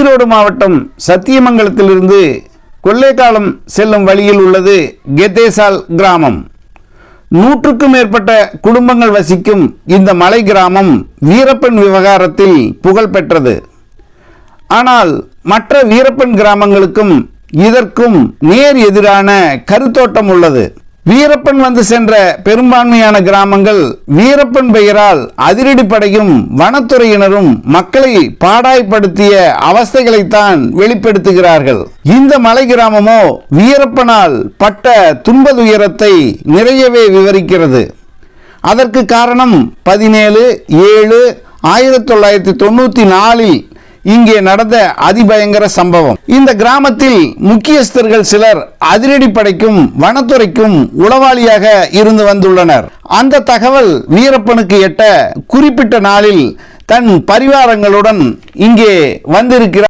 ஈரோடு மாவட்டம் சத்தியமங்கலத்திலிருந்து கொள்ளைக்காலம் செல்லும் வழியில் உள்ளது கெத்தேசால் கிராமம். நூற்றுக்கும் மேற்பட்ட குடும்பங்கள் வசிக்கும் இந்த மலை கிராமம் வீரப்பன் விவகாரத்தில் புகழ் பெற்றது. ஆனால் மற்ற வீரப்பன் கிராமங்களுக்கும் இதற்கும் நேர் எதிரான கருத்தோட்டம் உள்ளது. வீரப்பன் வந்து சென்ற பெரும்பான்மையான கிராமங்கள் வீரப்பன் பெயரால் அதிரடிப்படையும் வனத்துறையினரும் மக்களை பாடாய்ப்படுத்திய அவஸ்தைகளைத்தான் வெளிப்படுத்துகிறார்கள். இந்த மலை கிராமமோ வீரப்பனால் பட்ட துன்பதுயரத்தை நிறையவே விவரிக்கிறது. அதற்கு காரணம் பதினேழு ஏழு ஆயிரத்தி தொள்ளாயிரத்தி தொண்ணூற்றி நாலில் இங்கே நடந்த அதிபயங்கர சம்பவம். இந்த கிராமத்தில் முக்கியஸ்தர்கள் சிலர் அதிரடிப்படைக்கும் வனத்துறைக்கும் உளவாளியாக இருந்து வந்துள்ளனர். அந்த தகவல் வீரப்பனுக்கு எட்ட குறிப்பிட்ட நாளில் தன் பரிவாரங்களுடன் இங்கே வந்திருக்கிறார்.